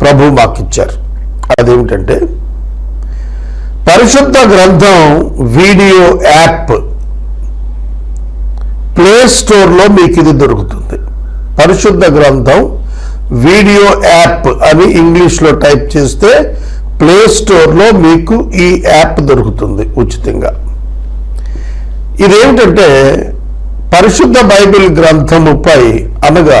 ప్రభు మాకిచ్చారు. అదేమిటంటే పరిశుద్ధ గ్రంథం వీడియో యాప్ ప్లే స్టోర్లో మీకు ఇది దొరుకుతుంది. పరిశుద్ధ గ్రంథం వీడియో యాప్ అని ఇంగ్లీష్లో టైప్ చేస్తే ప్లే స్టోర్లో మీకు ఈ యాప్ దొరుకుతుంది ఉచితంగా. ఇదేమిటంటే పరిశుద్ధ బైబిల్ గ్రంథముపై అనగా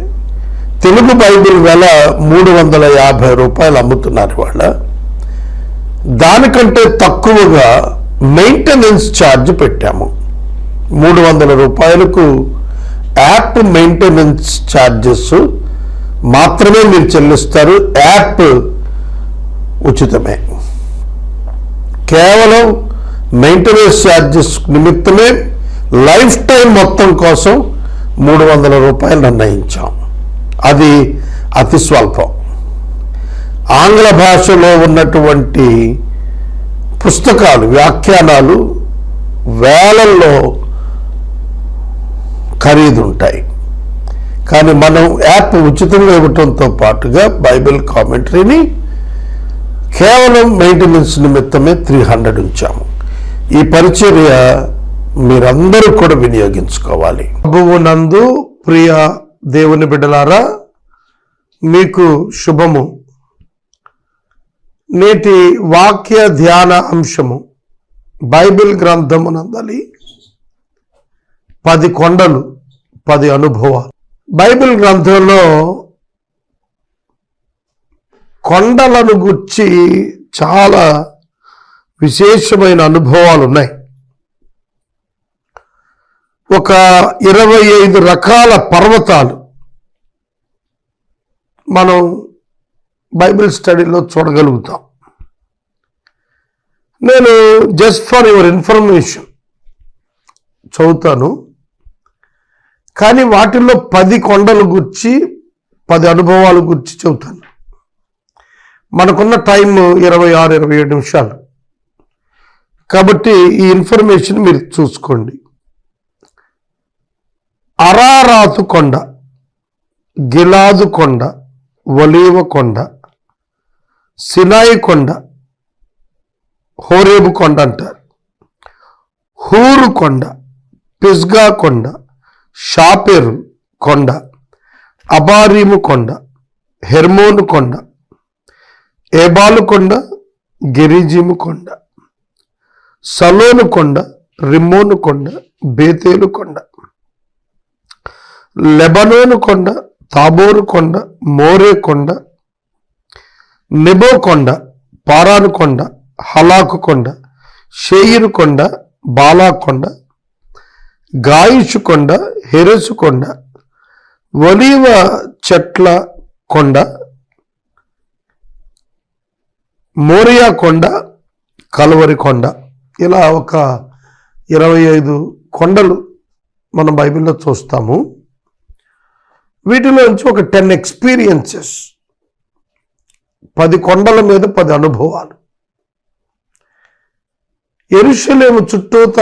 తెలుగు బైబిల్ వెల మూడు వందల యాభై రూపాయలు అమ్ముతున్నారు వాళ్ళ. దానికంటే తక్కువగా మెయింటెనెన్స్ ఛార్జ్ పెట్టాము. మూడు వందల రూపాయలకు యాప్ మెయింటెనెన్స్ ఛార్జెస్ మాత్రమే మీరు చెల్లిస్తారు. యాప్ ఉచితమే. కేవలం మెయింటెనెన్స్ ఛార్జెస్ నిమిత్తమే లైఫ్ టైం మొత్తం కోసం మూడు వందల రూపాయలు నిర్ణయించాం. అది అతి స్వల్పం. ఆంగ్ల భాషలో ఉన్నటువంటి పుస్తకాలు వ్యాఖ్యానాలు వేలల్లో ఖరీదు ఉంటాయి కానీ మనం యాప్ ఉచితంగా ఇవ్వటంతో పాటుగా బైబిల్ కామెంటరీని కేవలం మెయింటెనెన్స్ నిమిత్తమే త్రీ హండ్రెడ్ ఉంచాము. ఈ పరిచర్య మీరందరూ కూడా వినియోగించుకోవాలి. ప్రభువు నందు ప్రియ దేవుని బిడ్డలారా మీకు శుభము. నేటి వాక్య ధ్యాన అంశము. బైబిల్ గ్రంథమునందలి పది కొండలు పది అనుభవాలు. బైబిల్ గ్రంథంలో కొండలను గుర్చి చాలా విశేషమైన అనుభవాలు ఉన్నాయి ఒక ఇరవై ఐదు రకాల పర్వతాలు మనం బైబిల్ స్టడీలో చూడగలుగుతాం. నేను జస్ట్ ఫర్ యువర్ ఇన్ఫర్మేషన్ చదువుతాను. కానీ వాటిల్లో పది కొండలు గుర్చి పది అనుభవాలు గుర్చి చెబుతాను. మనకున్న టైం ఇరవై ఆరు ఇరవై ఏడు నిమిషాలు. కాబట్టి ఈ ఇన్ఫర్మేషన్ మీరు చూసుకోండి. అరారాతు కొండ గిలాదు కొండ ఒలీవ కొండ సినాయి కొండ హోరేబు కొండ అంటారు. హూరు కొండ పిస్గా కొండ షాపెరు కొండ అబారీము కొండ హెర్మోను కొండ ఏబాలు కొండ గిరిజీము కొండ సలోను కొండ రిమ్మోను కొండ బేతేలు కొండ. లెబనోను కొండ తాబోరు కొండ మోరే కొండ నెబో కొండ పారాను కొండ హలాకు కొండ షేయిరు కొండ బాలా కొండ కొండ హెరసు కొండ ఒలీవ చెట్ల కొండ మోరియా కొండ కలువరి కొండ. ఇలా ఒక ఇరవై ఐదు కొండలు మనం బైబిల్లో చూస్తాము. వీటిలోంచి ఒక టెన్ ఎక్స్పీరియన్సెస్. పది కొండల మీద పది అనుభవాలు. ఎరుషలేము చుట్టూత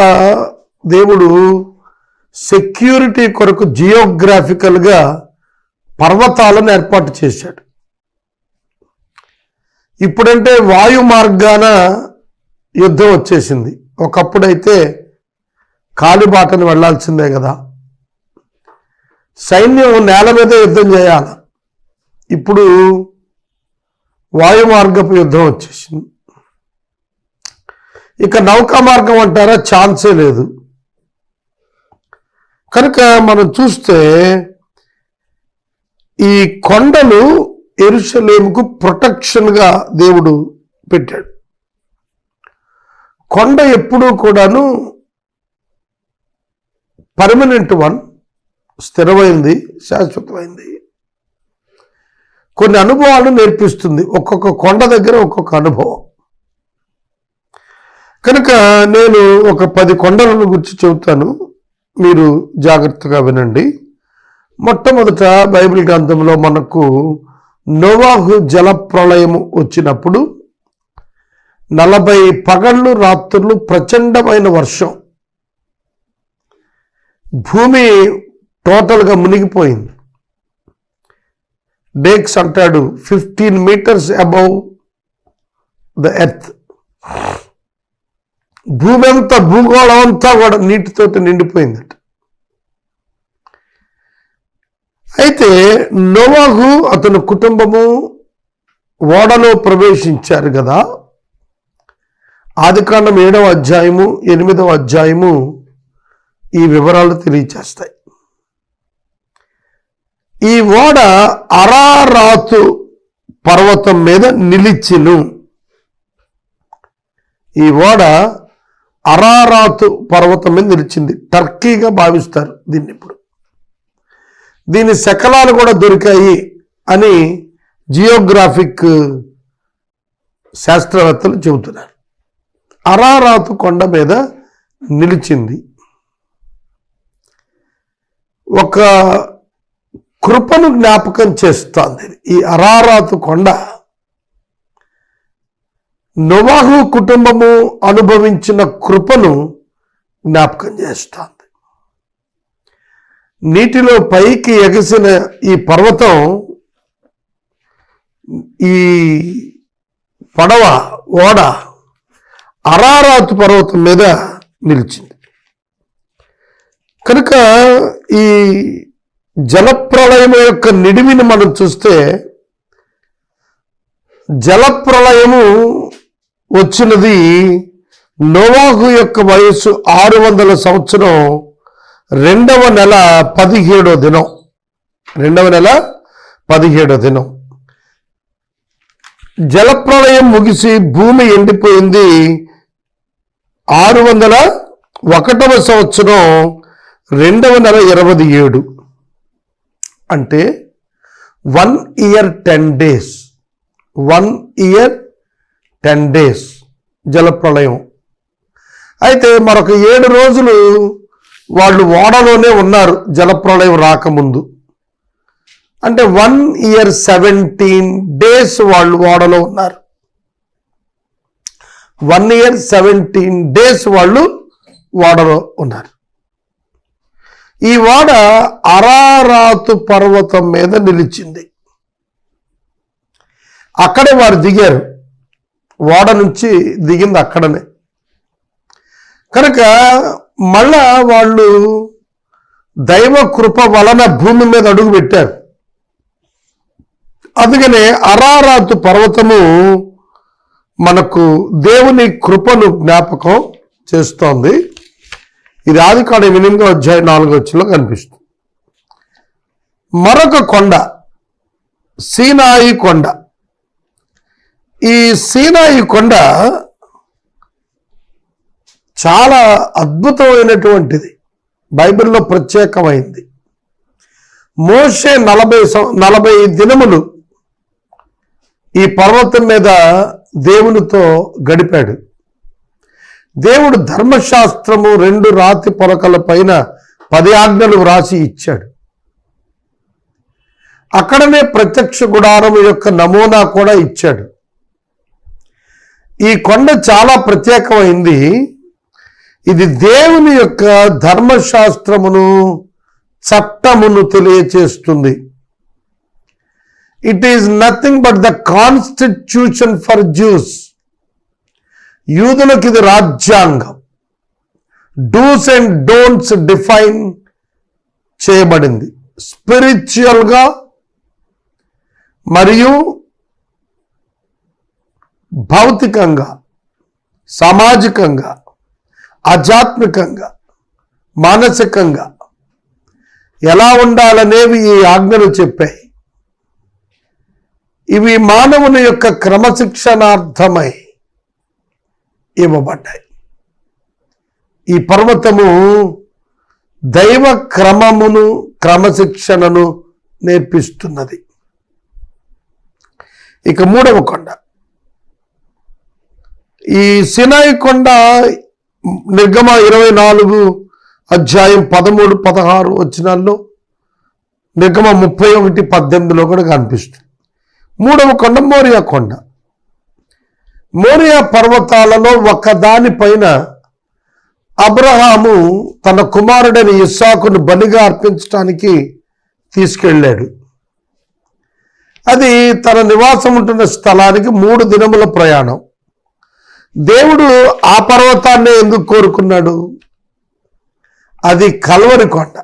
దేవుడు సెక్యూరిటీ కొరకు జియోగ్రాఫికల్గా పర్వతాలను ఏర్పాటు చేశాడు. ఇప్పుడంటే వాయు మార్గాన యుద్ధం వచ్చేసింది. ఒకప్పుడైతే కాలిబాటను వెళ్ళాల్సిందే కదా. సైన్యం నేల మీద యుద్ధం చేయాలి. ఇప్పుడు వాయు మార్గపు యుద్ధం వచ్చేసింది. ఇక నౌకా మార్గం అంటారా? ఛాన్సే లేదు. కనుక మనం చూస్తే ఈ కొండలు ఎరుసలేముకు ప్రొటెక్షన్గా దేవుడు పెట్టాడు. కొండ ఎప్పుడూ కూడాను పర్మనెంట్ వన్ స్థిరమైంది శాశ్వతమైంది. కొన్ని అనుభవాలు నేర్పిస్తుంది. ఒక్కొక్క కొండ దగ్గర ఒక్కొక్క అనుభవం. కనుక నేను ఒక పది కొండలను గురించి చెబుతాను. మీరు జాగ్రత్తగా వినండి. మొట్టమొదట బైబిల్ గ్రంథంలో మనకు నోవాహు జల ప్రళయము వచ్చినప్పుడు నలభై పగళ్ళు రాత్రులు ప్రచండమైన వర్షం. భూమి టోటల్గా మునిగిపోయింది. డేక్స్ అంటాడు fifteen metres above the earth. భూమి అంతా భూగోళం అంతా కూడా నీటితో నిండిపోయిందట. అయితే నోవాహు అతని కుటుంబము ఓడలో ప్రవేశించారు కదా. ఆదికాండం ఏడవ అధ్యాయము ఎనిమిదవ అధ్యాయము ఈ వివరాలు తెలియచేస్తాయి. ఈ ఓడ అరారాతు పర్వతం మీద నిలిచిను. ఈ ఓడ అరారాతు పర్వతం మీద నిలిచింది. టర్కీగా భావిస్తారు దీన్ని ఇప్పుడు. దీని శకలాలు కూడా దొరికాయి అని జియోగ్రాఫిక్ శాస్త్రవేత్తలు చెబుతున్నారు. అరారాతు కొండ మీద నిలిచింది. ఒక కృపను జ్ఞాపకం చేస్తోంది. ఈ అరారాతు కొండ నువాహు కుటుంబము అనుభవించిన కృపను జ్ఞాపకం చేస్తోంది. నీటిలో పైకి ఎగసిన ఈ పర్వతం ఈ పడవ ఓడ అరారాతు పర్వతం మీద నిలిచింది. కనుక ఈ జలప్రళయం యొక్క నిడివిని మనం చూస్తే జలప్రళయము వచ్చినది నోవాహు యొక్క వయస్సు ఆరు వందల సంవత్సరం రెండవ నెల పదిహేడో దినం. రెండవ నెల పదిహేడో దినం. జలప్రళయం ముగిసి భూమి ఎండిపోయింది ఆరు వందల ఒకటవ సంవత్సరం రెండవ నెల ఇరవై ఏడు. అంటే one year ten days one year ten days జలప్రళయం అయితే మరొక ఏడు రోజులు వాళ్ళు ఓడలోనే ఉన్నారు జలప్రళయం రాకముందు. అంటే వన్ ఇయర్ సెవెంటీన్ డేస్ వాళ్ళు ఓడలో ఉన్నారు. వన్ ఇయర్ సెవెంటీన్ డేస్ వాళ్ళు ఓడలో ఉన్నారు. ఈ వాడ అరారాతు పర్వతం మీద నిలిచింది. అక్కడే వారు దిగారు. ఓడ నుంచి దిగింది అక్కడనే. కనుక మళ్ళా వాళ్ళు దైవ కృప వలన భూమి మీద అడుగు పెట్టారు. అందుకనే అరారాతు పర్వతము మనకు దేవుని కృపను జ్ఞాపకం చేస్తోంది. ఇది ఆది కాడ ఎనిమిదో అధ్యాయం నాలుగో వచ్చిలో కనిపిస్తుంది. మరొక కొండ సీనాయి కొండ. ఈ సీనాయి కొండ చాలా అద్భుతమైనటువంటిది. బైబిల్లో ప్రత్యేకమైంది. మోషే నలభై నలభై దినములు ఈ పర్వతం మీద దేవునితో గడిపాడు. దేవుడు ధర్మశాస్త్రము రెండు రాతి పొలకల పైన పది ఆజ్ఞలు వ్రాసి ఇచ్చాడు. అక్కడనే ప్రత్యక్ష గుడారం యొక్క నమూనా కూడా ఇచ్చాడు. ఈ కొండ చాలా ప్రత్యేకమైంది. ఇది దేవుని యొక్క ధర్మశాస్త్రమును చట్టమును తెలియచేస్తుంది. It is nothing but the constitution for Jews యూదులకు ఇది రాజ్యాంగం. డూస్ అండ్ డోంట్స్ డిఫైన్ చేయబడింది. స్పిరిచువల్గా మరియు భౌతికంగా సామాజికంగా ఆధ్యాత్మికంగా మానసికంగా ఎలా ఉండాలనేవి ఈ ఆజ్ఞలు చెప్పాయి. ఇవి మానవుని యొక్క క్రమశిక్షణార్థమై ఇవ్వబడ్డాయి. ఈ పర్వతము దైవ క్రమమును క్రమశిక్షణను నేర్పిస్తున్నది. ఇక మూడవ కొండ. ఈ సినాయి కొండ నిర్గమ ఇరవై నాలుగు అధ్యాయం పదమూడు పదహారు వచ్చినాల్లో నిర్గమ ముప్పై ఒకటి పద్దెనిమిదిలో కూడా కనిపిస్తుంది. మూడవ కొండ మోరియా కొండ. మోరియా పర్వతాలలో ఒకదానిపైన అబ్రహాము తన కుమారుడైన ఇస్సాకును బలిగా అర్పించడానికి తీసుకెళ్ళాడు. అది తన నివాసం ఉంటున్న స్థలానికి మూడు దినముల ప్రయాణం. దేవుడు ఆ పర్వతాన్ని ఎందుకు కోరుకున్నాడు? అది కల్వరి కొండ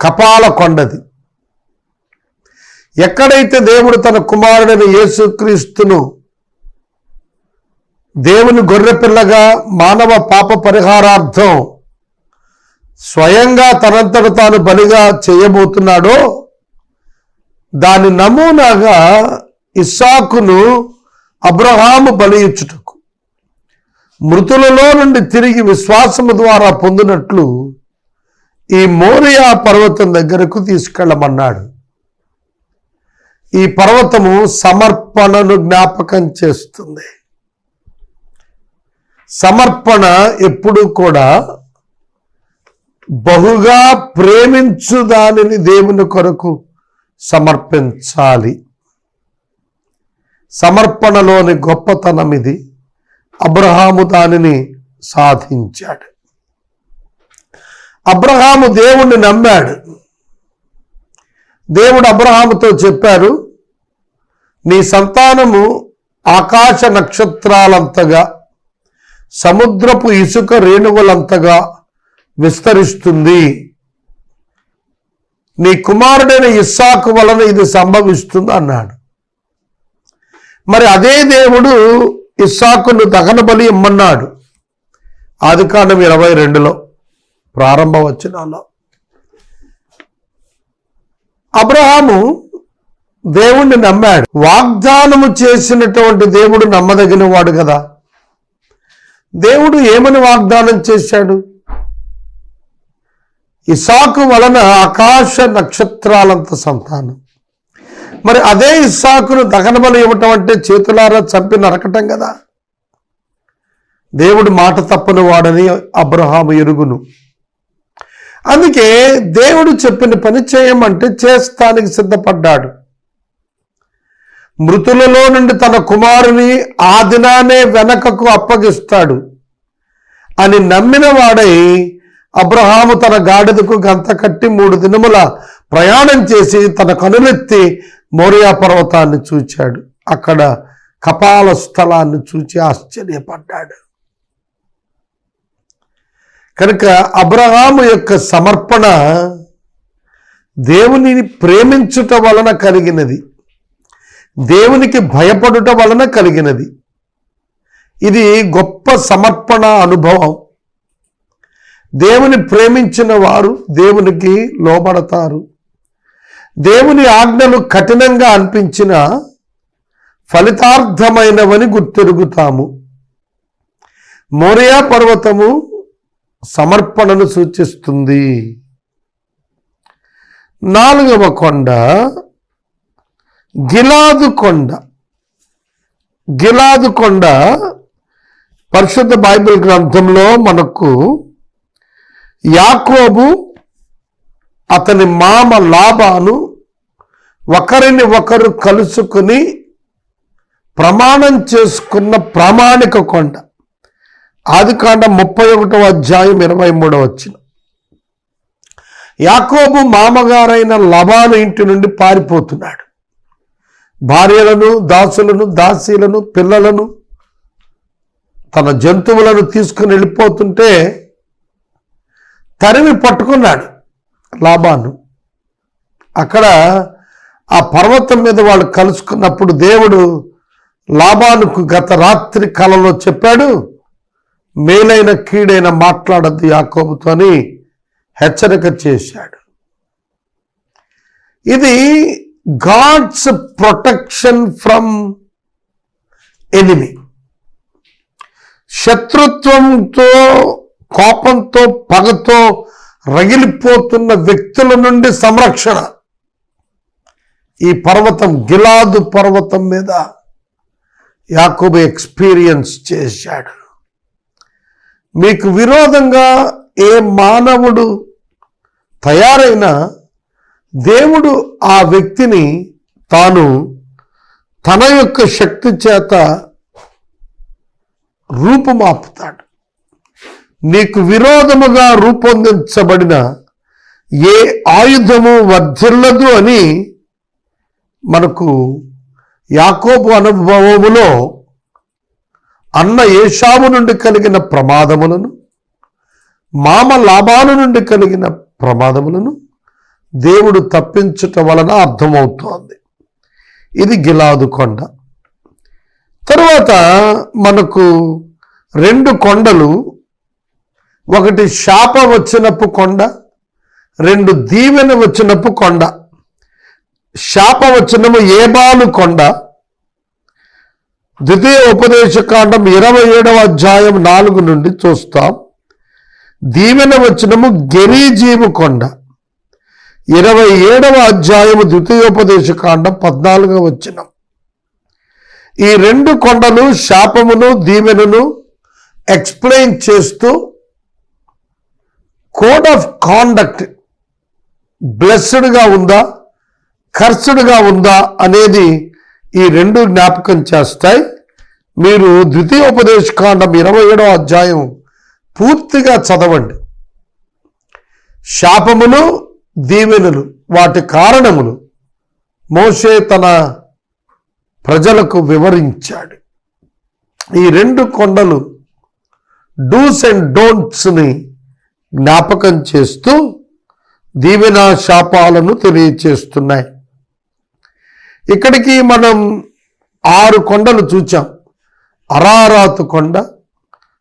కపాల కొండది. ఎక్కడైతే దేవుడు తన కుమారుడైన యేసుక్రీస్తును దేవుని గొర్రెపిల్లగా మానవ పాప పరిహారార్థం స్వయంగా తనంతట తాను బలిగా చేయబోతున్నాడో దాని నమూనాగా ఇస్సాకును అబ్రహాము బలి ఇచ్చుటకు మృతులలో నుండి తిరిగి విశ్వాసము ద్వారా పొందినట్లు ఈ మోరియా పర్వతం దగ్గరకు తీసుకెళ్ళమన్నాడు. ఈ పర్వతము సమర్పణను జ్ఞాపకం చేస్తుంది. సమర్పణ ఎప్పుడు కూడా బహుగా ప్రేమించు దానిని దేవుని కొరకు సమర్పించాలి. సమర్పణలోని గొప్పతనం ఇది. అబ్రహాము దానిని సాధించాడు. అబ్రహాము దేవుణ్ణి నమ్మాడు. దేవుడు అబ్రహాముతో చెప్పారు నీ సంతానము ఆకాశ నక్షత్రాలంతగా సముద్రపు ఇసుక రేణువులంతగా విస్తరిస్తుంది. నీ కుమారుడైన ఇస్సాకు వలన ఇది సంభవిస్తుంది అన్నాడు. మరి అదే దేవుడు ఇస్సాకును దహన బలి ఇమ్మన్నాడు. ఆది కాండం ఇరవై రెండులో ప్రారంభ వచనాల్లో. అబ్రహాము దేవుణ్ణి నమ్మాడు. వాగ్దానము చేసినటువంటి దేవుడు నమ్మదగిన వాడు కదా. దేవుడు ఏమని వాగ్దానం చేశాడు? ఇసాకు వలన ఆకాశ నక్షత్రాలంత సంతానం. మరి అదే ఇస్సాకును దహనబలు ఇవ్వటం అంటే చేతులారా చంపి నరకటం కదా. దేవుడు మాట తప్పని వాడని అబ్రహాము ఎరుగును. అందుకే దేవుడు చెప్పిన పని చేయమంటే చేస్తానికి సిద్ధపడ్డాడు. మృతులలో నుండి తన కుమారుని ఆ దినానే వెనకకు అప్పగిస్తాడు అని నమ్మిన వాడై అబ్రహాము తన గాడిదకు గంత కట్టి మూడు దినముల ప్రయాణం చేసి తన కనులెత్తి మోరియా పర్వతాన్ని చూచాడు. అక్కడ కపాల స్థలాన్ని చూచి ఆశ్చర్యపడ్డాడు. కనుక అబ్రహాము యొక్క సమర్పణ దేవునిని ప్రేమించుట వలన కలిగినది. దేవునికి భయపడుట వలన కలిగినది. ఇది గొప్ప సమర్పణ అనుభవం. దేవుని ప్రేమించిన వారు దేవునికి లోబడతారు. దేవుని ఆజ్ఞలు కఠినంగా అనిపించిన ఫలితార్థమైనవని గుర్తెరుగుతాము. మోరియా పర్వతము సమర్పణను సూచిస్తుంది. నాలుగవ కొండ గిలాదు కొండ. గిలాదు కొండ పరిశుద్ధ బైబిల్ గ్రంథంలో మనకు యాకోబు అతని మామ లాభాను ఒకరిని ఒకరు కలుసుకుని ప్రమాణం చేసుకున్న ప్రామాణిక కొండ. ఆది కాండ ముప్పై ఒకటవ అధ్యాయం ఇరవై మూడవ వచ్చిన. యాకోబు మామగారైన లబాను ఇంటి నుండి పారిపోతున్నాడు. భార్యలను దాసులను దాసీలను పిల్లలను తన జంతువులను తీసుకుని వెళ్ళిపోతుంటే తరిమి పట్టుకున్నాడు లాభాను అక్కడ ఆ పర్వతం మీద వాళ్ళు కలుసుకున్నప్పుడు దేవుడు లాభానుకు గత రాత్రి కలలో చెప్పాడు మేలైన కీడైన మాట్లాడద్దు యాకోబుతో అని హెచ్చరిక చేశాడు. ఇది గాడ్స్ ప్రొటెక్షన్ ఫ్రమ్ ఎనిమి శత్రుత్వంతో కోపంతో పగతో రగిలిపోతున్న వ్యక్తుల నుండి సంరక్షణ. ఈ పర్వతం గిలాదు పర్వతం మీద యాకోబు ఎక్స్పీరియన్స్ చేశాడు. మీకు విరోధంగా ఏ మానవుడు తయారైన దేవుడు ఆ వ్యక్తిని తాను తన యొక్క శక్తి చేత రూపుమాపుతాడు. నీకు విరోధముగా రూపొందించబడిన ఏ ఆయుధము వర్ధిల్లదు అని మనకు యాకోబు అనుభవములో అన్న ఏషాము నుండి కలిగిన ప్రమాదములను మామ లాభాల నుండి కలిగిన ప్రమాదములను దేవుడు తప్పించుట వలన అర్థమవుతోంది. ఇది గిలాదు కొండ. తరువాత మనకు రెండు కొండలు ఒకటి శాప వచ్చినప్పు కొండ రెండు దీవెన వచ్చినప్పు కొండ. శాప వచ్చినము ఏబాలు కొండ. ద్వితీయ ఉపదేశకాండం ఇరవై ఏడవ అధ్యాయం నాలుగు నుండి చూస్తాం. దీవెన వచ్చినము గెరీజీము కొండ. ఇరవై ఏడవ అధ్యాయము ద్వితీయోపదేశ కాండం పద్నాలుగవ వచ్చినం ఈ రెండు కొండలు శాపమును దీవెనను ఎక్స్ప్లెయిన్ చేస్తూ కోడ్ ఆఫ్ కాండక్ట్ బ్లెస్డ్గా ఉందా కర్సుడుగా ఉందా అనేది ఈ రెండు జ్ఞాపకం చేస్తాయి. మీరు ద్వితీయోపదేశకాండం ఇరవై ఏడవ అధ్యాయం పూర్తిగా చదవండి. శాపమును దీవెనలు వాటి కారణములు మోషే తన ప్రజలకు వివరించాడు. ఈ రెండు కొండలు డూస్ అండ్ డోంట్స్ని జ్ఞాపకం చేస్తూ దీవెన శాపాలను తెలియచేస్తున్నాయి. ఇక్కడికి మనం ఆరు కొండలు చూచాం. అరారాతు కొండ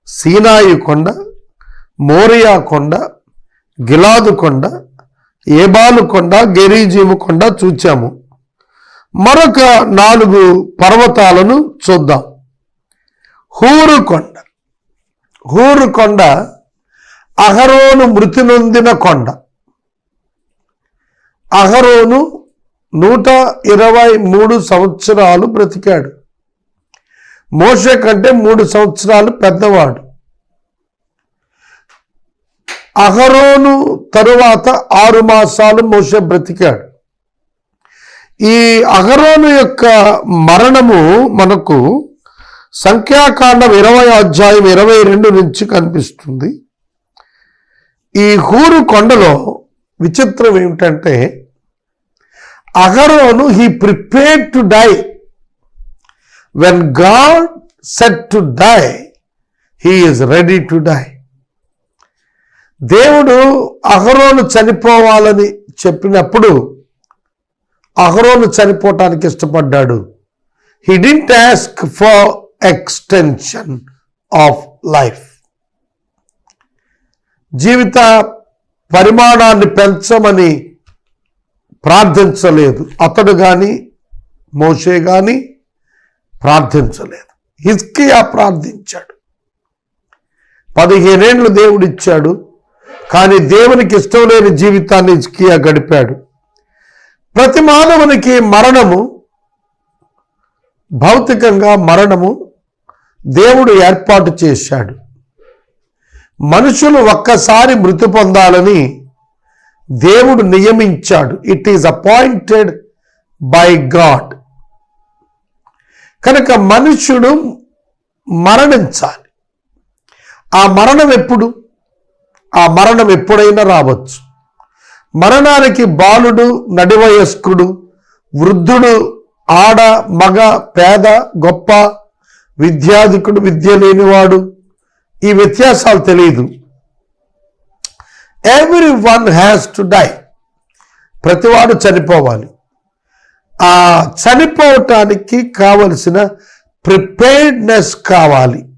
సీనాయి కొండ మోరియా కొండ గిలాదు కొండ ఏబాలు కొండ గెరీజీము కొండ చూచాము. మరొక నాలుగు పర్వతాలను చూద్దాం. హూరు కొండ. హూరు కొండ అహరోను మృతి నొందిన కొండ. అహరోను నూట ఇరవై మూడు సంవత్సరాలు బ్రతికాడు. మోషే కంటే మూడు సంవత్సరాలు పెద్దవాడు. అహరోను తరువాత ఆరు మాసాలు మోష బ్రతికాడు. ఈ అహరోను యొక్క మరణము మనకు సంఖ్యాకాండం ఇరవై అధ్యాయం ఇరవై రెండు నుంచి కనిపిస్తుంది. ఈ హూరు కొండలో విచిత్రం ఏమిటంటే అహరోను he prepare to die. When God set to die he is ready to die. దేవుడు అహరోను చనిపోవాలని చెప్పినప్పుడు అహరోను చనిపోవటానికి ఇష్టపడ్డాడు. He didn't ask for extension of life జీవిత పరిమాణాన్ని పెంచమని ప్రార్థించలేదు. అతడు కానీ మోషే కానీ ప్రార్థించలేదు. హిస్కియా ప్రార్థించాడు. పదిహేనేళ్ళు దేవుడిచ్చాడు. కానీ దేవునికి ఇష్టం లేని జీవితాన్ని హిస్కియా గడిపాడు. ప్రతి మానవునికి మరణము భౌతికంగా మరణము దేవుడు ఏర్పాటు చేశాడు. మనుషులు ఒక్కసారి మృతి పొందాలని దేవుడు నియమించాడు. It is appointed by God కనుక మనుషుడు మరణించాలి. ఆ మరణం ఎప్పుడు? ఆ మరణం ఎప్పుడైనా రావచ్చు. మరణానికి బాలుడు నడివయస్కుడు వృద్ధుడు ఆడ మగ పేద గొప్ప విద్యాధికుడు విద్య లేనివాడు ఈ వ్యత్యాసాలు తెలియదు. Every one has to die ప్రతివాడు చనిపోవాలి. ఆ చనిపోవటానికి కావలసిన ప్రిపేర్డ్నెస్ కావాలి.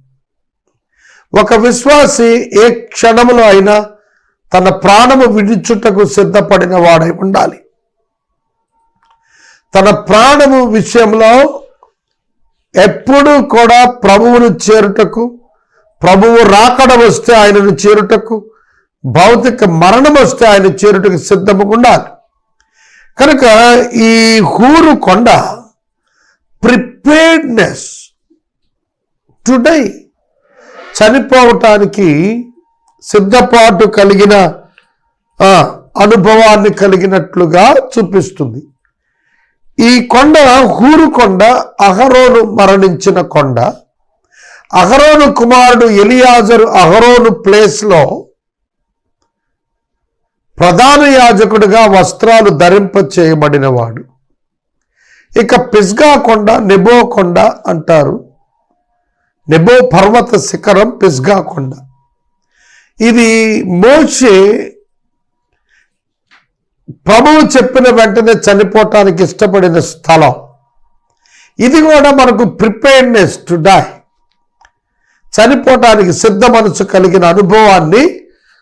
ఒక విశ్వాసి ఏ క్షణంలో అయినా తన ప్రాణము విడిచుటకు సిద్ధపడిన వాడై ఉండాలి. తన ప్రాణము విషయంలో ఎప్పుడూ కూడా ప్రభువును చేరుటకు ప్రభువు రాకడ వస్తే ఆయనను చేరుటకు భౌతిక మరణం వస్తే ఆయన చేరుటకు సిద్ధముగా ఉండాలి. కనుక ఈ హూరు కొండ ప్రిపేర్డ్నెస్ టుడే చనిపోవటానికి సిద్ధపాటు కలిగిన అనుభవాన్ని కలిగినట్లుగా చూపిస్తుంది. ఈ కొండ హూరు కొండ అహరోను మరణించిన కొండ. అహరోను కుమారుడు ఎలియాజరు అహరోను ప్లేస్లో ప్రధాన యాజకుడిగా వస్త్రాలు ధరింప చేయబడినవాడు. ఇక పిస్గా కొండ నెబో కొండ అంటారు. నెబో పర్వత శిఖరం పిస్గా కొండ. ఇది మోషే ప్రభువు చెప్పిన వెంటనే చనిపోవటానికి ఇష్టపడిన స్థలం. ఇది కూడా మనకు ప్రిపేర్నెస్ టు డై. చనిపోవటానికి సిద్ధ మనసు కలిగిన అనుభవాన్ని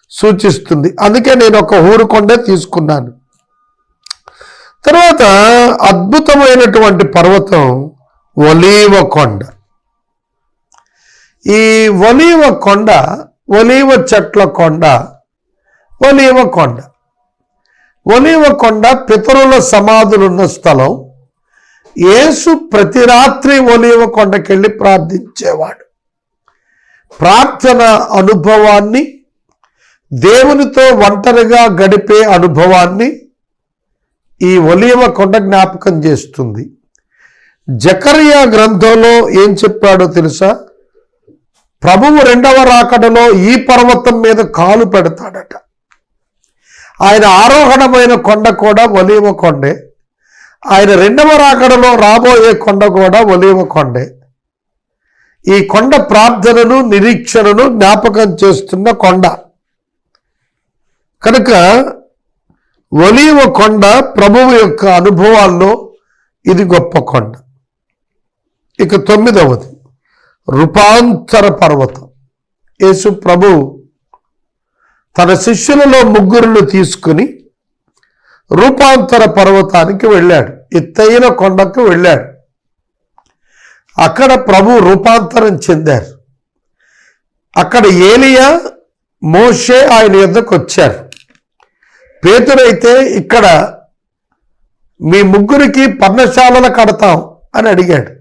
సూచిస్తుంది. అందుకే నేను ఒక ఊరుకొండే తీసుకున్నాను. తర్వాత అద్భుతమైనటువంటి పర్వతం ఒలీవ కొండ. ఈ ఒలీవ కొండ ఒలీవ చెట్ల కొండ ఒలీవ కొండ. ఒలీవ కొండ పితరుల సమాధులున్న స్థలం. యేసు ప్రతి రాత్రి ఒలీవ కొండకెళ్ళి ప్రార్థించేవాడు. ప్రార్థన అనుభవాన్ని దేవునితో ఒంటరిగా గడిపే అనుభవాన్ని ఈ ఒలీవ కొండ జ్ఞాపకం చేస్తుంది. జకరియా గ్రంథంలో ఏం చెప్పాడో తెలుసా? ప్రభువు రెండవ రాకడలో ఈ పర్వతం మీద కాలు పెడతాడట. ఆయన ఆరోహణమైన కొండ కూడా ఒలివ కొండే. ఆయన రెండవ రాకడలో రాబోయే కొండ కూడా ఒలివ కొండే. ఈ కొండ ప్రార్థనను నిరీక్షణను జ్ఞాపకం చేస్తున్న కొండ. కనుక ఒలివ కొండ ప్రభువు యొక్క అనుభవాల్లో ఇది గొప్ప కొండ. ఇక తొమ్మిదవది. రూపాంతర పర్వతం. యేసు ప్రభు తన శిష్యులలో ముగ్గురును తీసుకుని రూపాంతర పర్వతానికి వెళ్ళాడు. ఎత్తైన కొండకు వెళ్ళాడు. అక్కడ ప్రభు రూపాంతరం చెందారు. అక్కడ ఏలియా మోషే ఆయన ఎద్దకు వచ్చారు. పేతుడైతే ఇక్కడ మీ ముగ్గురికి పర్ణశాలలు కడతాం అని అడిగాడు.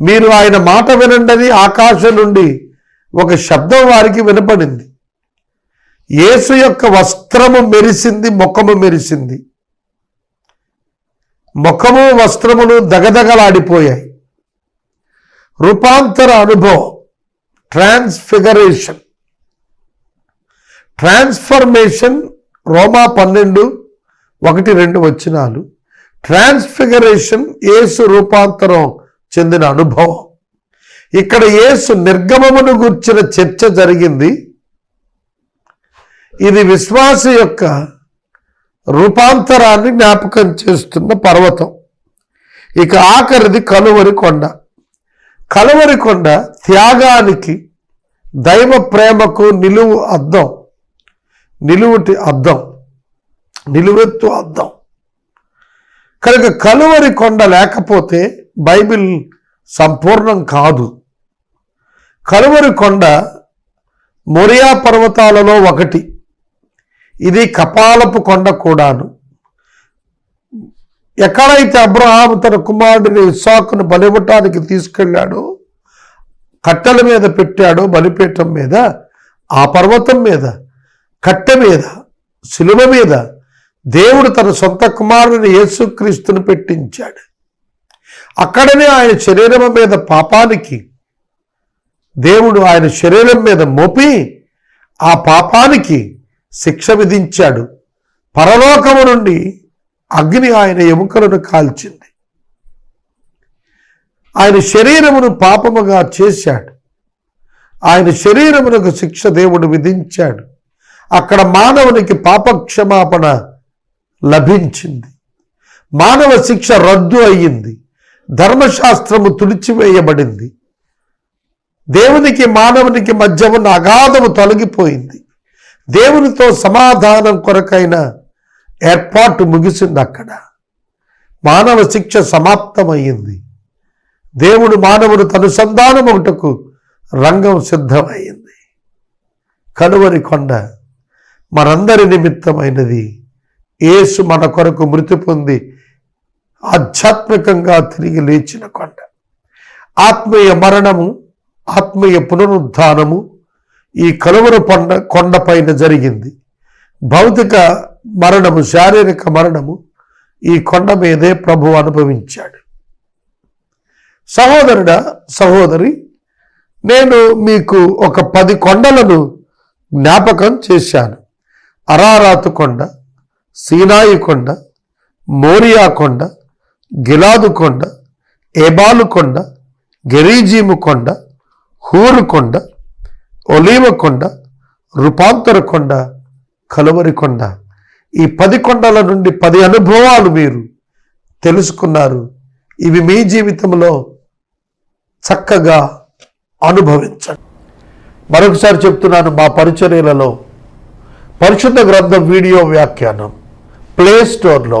మీరు ఆయన మాట వినండని ఆకాశం నుండి ఒక శబ్దం వారికి వినపడింది. యేసు యొక్క వస్త్రము మెరిసింది ముఖము మెరిసింది. ముఖము వస్త్రములు దగదగలాడిపోయాయి. రూపాంతర అనుభవం ట్రాన్స్ఫిగరేషన్. ట్రాన్స్ఫర్మేషన్ రోమా పన్నెండు ఒకటి రెండు వచ్చినాలు ట్రాన్స్ఫిగరేషన్ యేసు రూపాంతరం చెందిన అనుభవం. ఇక్కడ యేసు నిర్గమమును గుర్చిన చర్చ జరిగింది. ఇది విశ్వాస యొక్క రూపాంతరాన్ని జ్ఞాపకం చేస్తున్న పర్వతం. ఇక ఆఖరిది కలువరి కొండ. కలువరి కొండ త్యాగానికి దైవ ప్రేమకు నిలువు అద్దం. నిలువుటి అద్దం. నిలువెత్తు అద్దం. కనుక కలువరి కొండ లేకపోతే బైబిల్ సంపూర్ణం కాదు. కలువరి కొండ మొరియా పర్వతాలలో ఒకటి. ఇది కపాలపు కొండ కూడాను. ఎక్కడైతే అబ్రహాం తన కుమారుడిని ఇస్సాకును బలివటానికి తీసుకెళ్ళాడో కట్టెల మీద పెట్టాడో బలిపీఠం మీద ఆ పర్వతం మీద కట్టె మీద శిలువ మీద దేవుడు తన సొంత కుమారుని యేసుక్రీస్తును పెట్టించాడు. అక్కడనే ఆయన శరీరం మీద పాపానికి దేవుడు ఆయన శరీరం మీద మోపి ఆ పాపానికి శిక్ష విధించాడు. పరలోకము నుండి అగ్ని ఆయన ఎముకలను కాల్చింది. ఆయన శరీరమును పాపముగా చేశాడు. ఆయన శరీరమునకు శిక్ష దేవుడు విధించాడు. అక్కడ మానవునికి పాపక్షమాపణ లభించింది. మానవ శిక్ష రద్దు అయ్యింది. ధర్మశాస్త్రము తుడిచివేయబడింది. దేవునికి మానవునికి మధ్య ఉన్న అగాధము తొలగిపోయింది. దేవునితో సమాధానం కొరకైన ఏర్పాటు ముగిసింది అక్కడ. మానవ శిక్ష సమాప్తమయ్యింది. దేవుడు మానవుడు తనుసంధానం ఒకటకు రంగం సిద్ధమైంది. కనువరి కొండ మనందరి నిమిత్తమైనది. ఏసు మన కొరకు మృతి పొంది ఆధ్యాత్మికంగా తిరిగి లేచిన కొండ. ఆత్మీయ మరణము ఆత్మీయ పునరుద్ధానము ఈ కలువరు కొండ కొండపైన జరిగింది. భౌతిక మరణము శారీరక మరణము ఈ కొండ మీదే ప్రభు అనుభవించాడు. సహోదరుడా సహోదరి నేను మీకు ఒక పది కొండలను జ్ఞాపకం చేశాను. అరారాతు కొండ సీనాయి కొండ మోరియా కొండ గిలాదు కొండ ఏబాలు కొండ గెరీజీము కొండ హూరు కొండ ఒలీవ కొండ రూపాంతర కొండ కలువరి కొండ. ఈ పది కొండల నుండి పది అనుభవాలు మీరు తెలుసుకున్నారు. ఇవి మీ జీవితంలో చక్కగా అనుభవించండి. మరొకసారి చెప్తున్నాను మా పరిచర్యలలో పరిశుద్ధ గ్రంథం వీడియో వ్యాఖ్యానం ప్లే స్టోర్లో